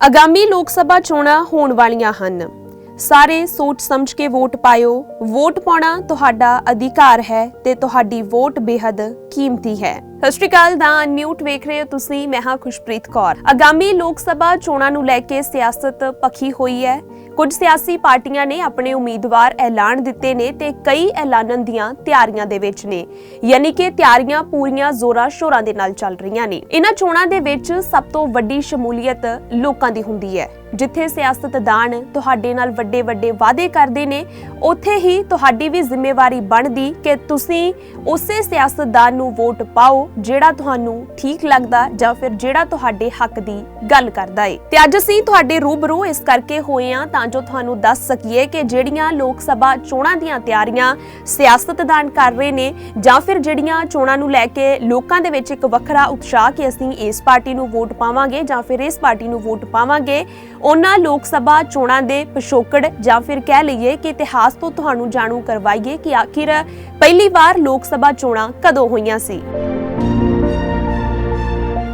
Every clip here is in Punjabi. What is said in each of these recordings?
ਆਗਾਮੀ ਲੋਕ ਸਭਾ ਚੋਣਾਂ ਹੋਣ ਵਾਲੀਆਂ ਹਨ। ਸਾਰੇ ਸੋਚ ਸਮਝ ਕੇ ਵੋਟ ਪਾਇਓ। ਵੋਟ ਪਾਉਣਾ ਤੁਹਾਡਾ ਅਧਿਕਾਰ ਹੈ ਤੇ ਤੁਹਾਡੀ ਵੋਟ ਬੇहद ਕੀਮਤੀ ਹੈ। ਸਤਿ ਸ਼੍ਰੀ ਅਕਾਲ, ਦਾ ਨਿਊਟ ਵੇਖ ਰਹੇ ਹੋ ਤੁਸੀਂ, ਮੈਂ ਹਾਂ ਖੁਸ਼ਪ੍ਰੀਤ ਕੌਰ। ਆਗਾਮੀ ਲੋਕ ਸਭਾ ਚੋਣਾਂ ਨੂੰ ਲੈ ਕੇ ਸਿਆਸਤ ਪੱਖੀ ਹੋਈ ਹੈ। ਕੁਝ ਸਿਆਸੀ ਪਾਰਟੀਆਂ ਨੇ ਆਪਣੇ ਉਮੀਦਵਾਰ ਐਲਾਨ ਦਿੱਤੇ ਨੇ ਤੇ ਕਈ ਐਲਾਨਨ ਦੀਆਂ ਤਿਆਰੀਆਂ ਦੇ ਵਿੱਚ ਨੇ। ਯਾਨੀ ਕਿ ਤਿਆਰੀਆਂ ਪੂਰੀਆਂ ਜ਼ੋਰਾਂ ਸ਼ੋਰਾਂ ਦੇ ਨਾਲ ਚੱਲ ਰਹੀਆਂ ਨੇ। ਇਹਨਾਂ ਚੋਣਾਂ ਦੇ ਵਿੱਚ ਸਭ ਤੋਂ ਵੱਡੀ ਸ਼ਮੂਲੀਅਤ ਲੋਕਾਂ ਦੀ ਹੁੰਦੀ ਹੈ। ਜਿੱਥੇ ਸਿਆਸਤਦਾਨ ਤੁਹਾਡੇ ਨਾਲ ਵੱਡੇ ਵੱਡੇ ਵਾਅਦੇ ਕਰਦੇ ਨੇ, ਉੱਥੇ ਹੀ ਤੁਹਾਡੀ ਵੀ ਜ਼ਿੰਮੇਵਾਰੀ ਬਣਦੀ ਕਿ ਤੁਸੀਂ ਉਸੇ ਸਿਆਸਤਦਾਨ ਨੂੰ ਵੋਟ ਪਾਓ ਜਿਹੜਾ ਤੁਹਾਨੂੰ ਠੀਕ ਲੱਗਦਾ ਜਾਂ ਫਿਰ ਜਿਹੜਾ ਤੁਹਾਡੇ ਹੱਕ ਦੀ ਗੱਲ ਕਰਦਾ ਏ। ਤੇ ਅੱਜ ਅਸੀਂ ਤੁਹਾਡੇ ਰੂਬਰੂ ਇਸ ਕਰਕੇ ਹੋਏ ਆ ਤਾਂ ਜੋ ਤੁਹਾਨੂੰ ਦੱਸ ਸਕੀਏ ਕਿ ਜਿਹੜੀਆਂ ਲੋਕ ਸਭਾ ਚੋਣਾਂ ਦੀਆਂ ਤਿਆਰੀਆਂ ਸਿਆਸਤਦਾਨ ਕਰ ਰਹੇ ਨੇ ਜਾਂ ਫਿਰ ਜਿਹੜੀਆਂ ਚੋਣਾਂ ਨੂੰ ਲੈ ਕੇ ਲੋਕਾਂ ਦੇ ਵਿੱਚ ਇੱਕ ਵੱਖਰਾ ਉਤਸ਼ਾਹ ਕਿ ਅਸੀਂ ਇਸ ਪਾਰਟੀ ਨੂੰ ਵੋਟ ਪਾਵਾਂਗੇ ਜਾਂ ਫਿਰ ਇਸ ਪਾਰਟੀ ਨੂੰ ਵੋਟ ਪਾਵਾਂਗੇ ਉਹਨਾਂ ਲੋਕ ਸਭਾ ਚੋਣਾਂ ਦੇ ਪਿਛੋਕੜ ਜਾਂ ਫਿਰ ਕਹਿ ਲਈਏ ਕਿ ਇਤਿਹਾਸ ਤੋਂ ਤੁਹਾਨੂੰ ਜਾਣੂ ਕਰਵਾਈਏ ਕਿ ਆਖਿਰ ਪਹਿਲੀ ਵਾਰ ਲੋਕ ਸਭਾ ਚੋਣਾਂ ਕਦੋਂ ਹੋਈਆਂ ਸੀ।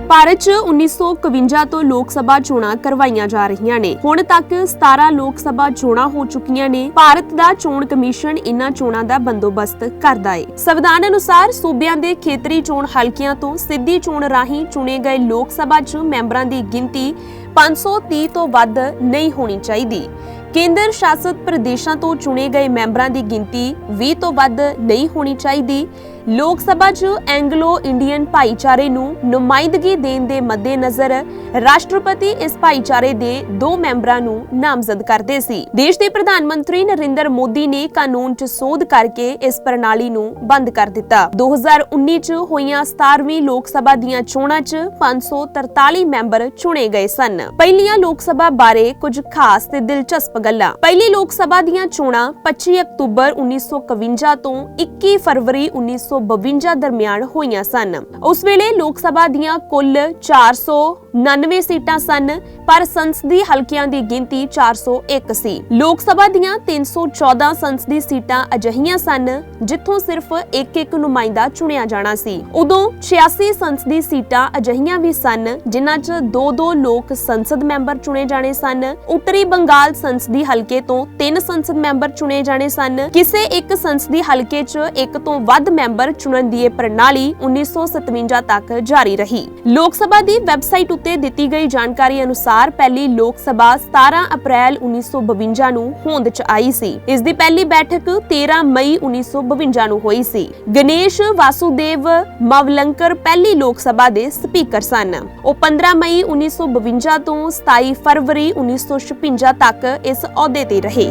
ਭਾਰਤ 'ਚ 1951 ਤੋਂ ਲੋਕ ਸਭਾ ਚੋਣਾਂ ਕਰਵਾਈਆਂ ਜਾ ਰਹੀਆਂ ਨੇ। ਹੁਣ ਤੱਕ 17 ਲੋਕ ਸਭਾ ਚੋਣਾਂ ਹੋ ਚੁੱਕੀਆਂ ਨੇ। ਭਾਰਤ ਦਾ ਚੋਣ ਕਮਿਸ਼ਨ ਇਨ੍ਹਾਂ ਚੋਣਾਂ ਦਾ ਬੰਦੋਬਸਤ ਕਰਦਾ ਏ। ਸੰਵਿਧਾਨ ਅਨੁਸਾਰ ਸੂਬਿਆਂ ਦੇ ਖੇਤਰੀ ਚੋਣ ਹਲਕਿਆਂ ਤੋਂ ਸਿੱਧੀ ਚੋਣ ਰਾਹੀਂ ਚੁਣੇ ਗਏ ਲੋਕ ਸਭਾ 'ਚ ਮੈਂਬਰਾਂ ਦੀ ਗਿਣਤੀ 530 ਤੋਂ ਵੱਧ ਨਹੀਂ ਹੋਣੀ ਚਾਹੀਦੀ। ਕੇਂਦਰ ਸ਼ਾਸਤ ਪ੍ਰਦੇਸ਼ਾਂ ਤੋਂ ਚੁਣੇ ਗਏ ਮੈਂਬਰਾਂ ਦੀ ਗਿਣਤੀ 20 ਤੋਂ ਵੱਧ ਨਹੀਂ ਹੋਣੀ ਚਾਹੀਦੀ। ਲੋਕ ਸਭਾ 'ਚ ਐਂਗਲੋ ਇੰਡੀਅਨ ਭਾਈਚਾਰੇ ਨੂੰ ਨੁਮਾਇੰਦਗੀ ਦੇਣ ਦੇ ਮੱਦੇਨਜ਼ਰ ਰਾਸ਼ਟਰਪਤੀ ਇਸ ਭਾਈਚਾਰੇ ਦੇ ਦੋ ਮੈਂਬਰਾਂ ਨੂੰ ਨਾਮਜ਼ਦ ਕਰਦੇ ਸੀ। ਦੇਸ਼ ਦੇ ਪ੍ਰਧਾਨ ਮੰਤਰੀ ਨਰਿੰਦਰ ਮੋਦੀ ਨੇ ਕਾਨੂੰਨ 'ਚ ਸੋਧ ਕਰਕੇ ਇਸ ਪ੍ਰਣਾਲੀ ਨੂੰ ਬੰਦ ਕਰ ਦਿੱਤਾ। 2019 'ਚ ਹੋਈਆਂ 17ਵੀਂ ਲੋਕ ਸਭਾ ਦੀਆਂ ਚੋਣਾਂ 'ਚ 543 ਮੈਂਬਰ ਚੁਣੇ ਗਏ ਸਨ। ਪਹਿਲੀਆਂ ਲੋਕ ਸਭਾ ਬਾਰੇ ਕੁਝ ਖਾਸ ਤੇ ਦਿਲਚਸਪ ਗੱਲਾਂ। ਪਹਿਲੀ ਲੋਕ ਸਭਾ ਦੀਆਂ ਚੋਣਾਂ 25 ਅਕਤੂਬਰ 1951 ਤੋਂ 21 ਫਰਵਰੀ 1952 ਦਰਮਿਆਨ ਹੋਈਆਂ ਸਨ। ਉਸ ਵੇਲੇ ਲੋਕ ਸਭਾ ਦੀਆਂ ਕੁੱਲ 499 ਸੀਟਾਂ ਸਨ, ਪਰ ਸੰਸਦੀ ਹਲਕਿਆਂ ਦੀ ਗਿਣਤੀ 401 ਸੀ ਲੋਕ ਸਭਾ ਦੀਆਂ 314 ਸੰਸਦੀ ਸੀਟਾਂ ਅਜਿਹੀਆਂ ਸਨ, ਜਿੱਥੋਂ ਸਿਰਫ ਇੱਕ ਇੱਕ ਨੁਮਾਇੰਦਾ ਚੁਣਿਆ ਜਾਣਾ ਸੀ। ਉਦੋਂ 86 ਸੰਸਦੀ ਸੀਟਾਂ ਅਜਿਹੀਆਂ ਵੀ ਸਨ, ਜਿਨ੍ਹਾਂ 'ਚ ਦੋ ਦੋ ਲੋਕ ਸੰਸਦ ਮੈਂਬਰ ਚੁਣੇ ਜਾਣੇ ਸਨ। ਉੱਤਰੀ ਬੰਗਾਲ ਸੰਸਦੀ ਹਲਕੇ ਤੋਂ ਤਿੰਨ ਸੰਸਦ ਮੈਂਬਰ ਚੁਣੇ ਜਾਣੇ ਸਨ। ਕਿਸੇ ਇੱਕ ਸੰਸਦੀ ਹਲਕੇ 'ਚ ਇੱਕ ਤੋਂ ਵੱਧ ਮੈਂਬਰ ਮੈਂਬਰ ਚੁਣਨ ਦੀ ਇਹ ਪ੍ਰਣਾਲੀ 1957 ਤੱਕ ਜਾਰੀ ਰਹੀ। ਲੋਕ ਸਭਾ ਦੀ ਵੈਬਸਾਈਟ ਉੱਤੇ ਦਿੱਤੀ ਗਈ ਜਾਣਕਾਰੀ ਅਨੁਸਾਰ ਪਹਿਲੀ ਲੋਕ ਸਭਾ 17 ਅਪ੍ਰੈਲ 1952 ਨੂੰ ਹੋਂਦ 'ਚ ਆਈ ਸੀ। ਇਸ ਦੀ ਪਹਿਲੀ ਬੈਠਕ 13 ਮਈ 1952 ਨੂੰ ਹੋਈ ਸੀ। ਗਣੇਸ਼ ਵਾਸੂਦੇਵ ਮਵਲੰਕਰ ਪਹਿਲੀ ਲੋਕ ਸਭਾ ਦੇ ਸਪੀਕਰ ਸਨ। ਉਹ 15 ਮਈ 1952 ਤੋਂ 27 ਫਰਵਰੀ 1956 ਤੱਕ ਇਸ ਅਹੁਦੇ ਤੇ ਰਹੇ।